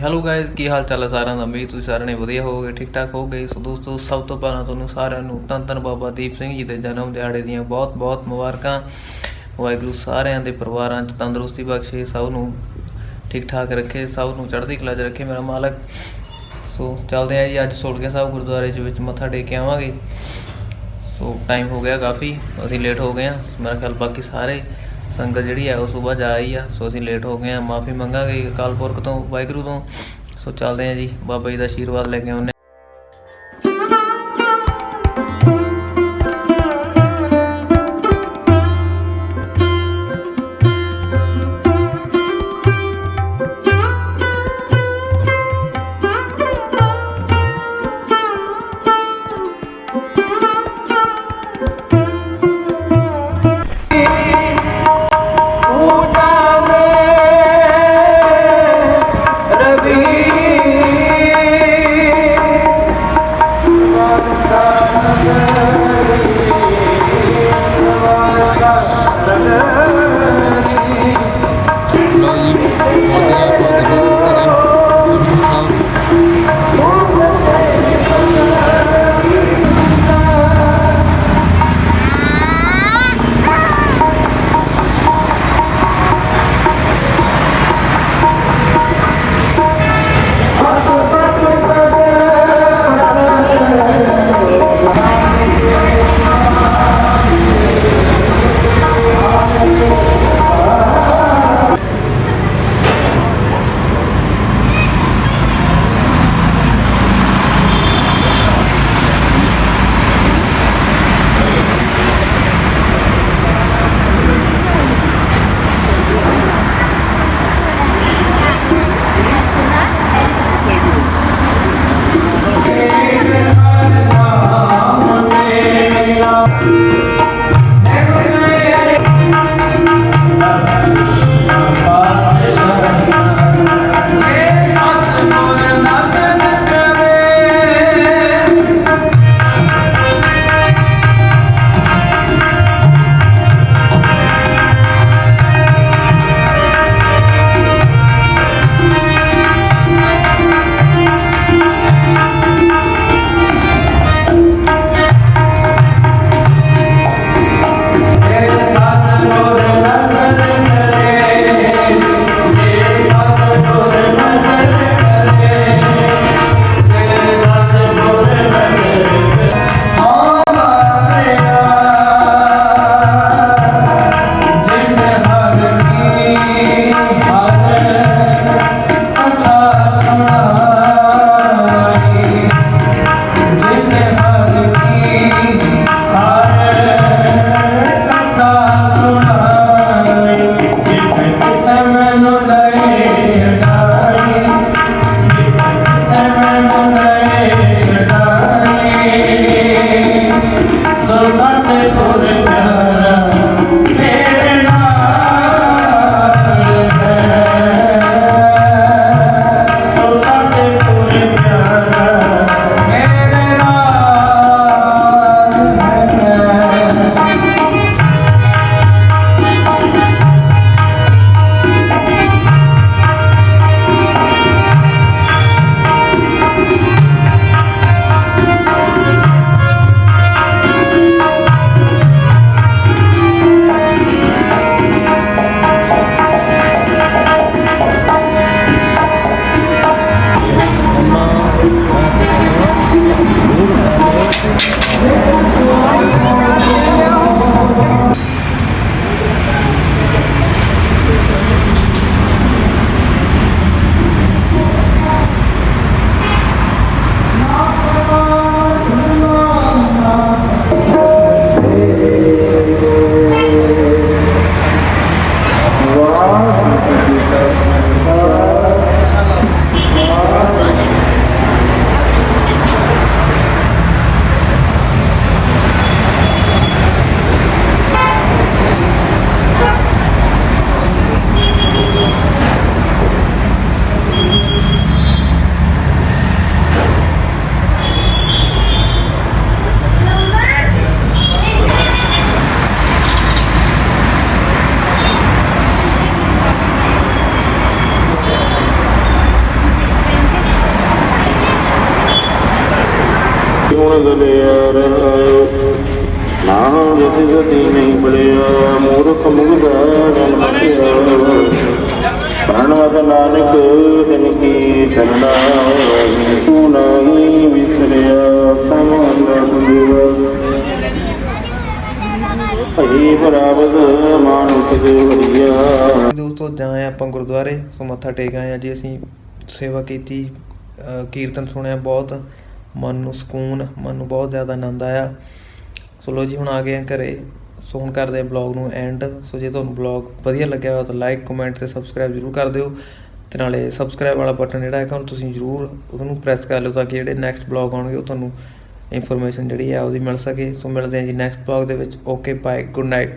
Hello guys ਕੀ ਹਾਲ ਚਾਲ ਹੈ ਸਾਰਿਆਂ ਦਾ? ਉਮੀਦ ਤੁਸੀਂ ਸਾਰਿਆਂ ਨੇ ਵਧੀਆ ਹੋਵੋਗੇ ਠੀਕ ਠਾਕ ਹੋਵੋਗੇ। ਸੋ ਦੋਸਤੋ, ਸਭ ਤੋਂ ਪਹਿਲਾਂ ਤੁਹਾਨੂੰ ਸਾਰਿਆਂ ਨੂੰ ਧੰਨ ਧੰਨ ਬਾਬਾ ਦੀਪ ਸਿੰਘ ਜੀ ਦੇ ਜਨਮ ਦਿਹਾੜੇ ਦੀਆਂ ਬਹੁਤ ਬਹੁਤ ਮੁਬਾਰਕਾਂ। ਵਾਹਿਗੁਰੂ ਸਾਰਿਆਂ ਦੇ ਪਰਿਵਾਰਾਂ 'ਚ ਤੰਦਰੁਸਤੀ ਬਖਸ਼ੇ, ਸਭ ਨੂੰ ਠੀਕ ਠਾਕ ਰੱਖੇ, ਸਭ ਨੂੰ ਚੜ੍ਹਦੀ ਕਲਾ 'ਚ ਰੱਖੇ ਮੇਰਾ ਮਾਲਕ। ਸੋ ਚੱਲਦੇ ਆ ਜੀ, ਅੱਜ ਸੋੜਕੇ ਸਾਹਿਬ ਗੁਰਦੁਆਰੇ 'ਚ ਵਿੱਚ ਮੱਥਾ ਟੇਕ ਕੇ ਆਵਾਂਗੇ। ਸੋ ਟਾਈਮ ਹੋ ਗਿਆ ਕਾਫੀ, ਅਸੀਂ ਲੇਟ ਹੋ ਗਏ ਆ। ਮੇਰਾ ਖਿਆਲ ਬਾਕੀ ਸਾਰੇ ਸੰਗਤ ਜਿਹੜੀ ਆ, ਉਹ ਸਵੇਰ ਜਾ ਆਈ ਆ। ਸੋ ਅਸੀਂ ਲੇਟ ਹੋ ਗਏ ਆ, ਮਾਫੀ ਮੰਗਾਂਗੇ ਅਕਾਲ ਪੁਰਖ ਤੋਂ, ਵਾਹਿਗੁਰੂ ਤੋਂ। ਸੋ ਚੱਲਦੇ ਆ ਜੀ, ਬਾਬਾ ਜੀ ਦਾ ਆਸ਼ੀਰਵਾਦ ਲੈ ਕੇ ਆਉਂਦੇ ਗੁਣ ਗਲਿਆ ਰਹਾਉ ਨਾਮ ਜਿਸ ਗਤੀ ਨਹੀਂ ਬਲਿਆ ਮੂਰਖ ਮੁਗਦਾ ਜਨ ਮਤਿਆ ਪ੍ਰਣਵਤ ਨਾਨਕ ਤਿਨ ਕੀ ਚਰਣਾ ਤੂੰ ਨਹੀਂ ਵਿਸਰਿਆ ਸਮਨ ਸੁੰਦਰਾ ਭਈ ਬਰਾਬਦ ਮਾਨੁਖ ਦੇ ਵਰੀਆ ਦੋਸਤੋ ਜਾਏ ਆਪਾਂ ਗੁਰਦੁਆਰੇ ਸੋ ਮੱਥਾ ਟੇਕ ਆਏ ਆ ਜੀ। ਅਸੀਂ ਸੇਵਾ ਕੀਤੀ ਅ, ਕੀਰਤਨ ਸੁਣਿਆ ਬਹੁਤ। ਮਨ ਨੂੰ ਸਕੂਨ, ਮਨ ਨੂੰ ਬਹੁਤ ਜ਼ਿਆਦਾ ਆਨੰਦ ਆਇਆ। ਸੋ ਲੋ ਜੀ, ਹੁਣ ਆ ਗਏ ਆ ਘਰੇ। ਸੋ ਹੁਣ ਕਰਦੇ ਆ ਬਲੌਗ ਨੂੰ ਐਂਡ ਸੋ ਜੇ ਤੁਹਾਨੂੰ ਬਲੌਗ ਵਧੀਆ ਲੱਗਿਆ ਹੋਇਆ ਤਾਂ ਲਾਈਕ ਕਮੈਂਟ ਤੇ ਸਬਸਕ੍ਰਾਈਬ ਜ਼ਰੂਰ ਕਰ ਦਿਓ। ਤੇ ਨਾਲੇ ਸਬਸਕ੍ਰਾਈਬ ਵਾਲਾ ਬਟਨ ਜਿਹੜਾ ਹੈਗਾ, ਉਹਨੂੰ ਤੁਸੀਂ ਜ਼ਰੂਰ ਉਹਨੂੰ ਪ੍ਰੈਸ ਕਰ ਲਿਓ ਤਾਂ ਕਿ ਜਿਹੜੇ ਨੈਕਸਟ ਬਲੌਗ ਆਉਣਗੇ, ਉਹ ਤੁਹਾਨੂੰ ਇਨਫੋਰਮੇਸ਼ਨ ਜਿਹੜੀ ਹੈ ਉਹਦੀ ਮਿਲ ਸਕੇ। ਸੋ ਮਿਲਦੇ ਹਾਂ ਜੀ ਨੈਕਸਟ ਬਲੌਗ ਦੇ ਵਿੱਚ। Okay bye good night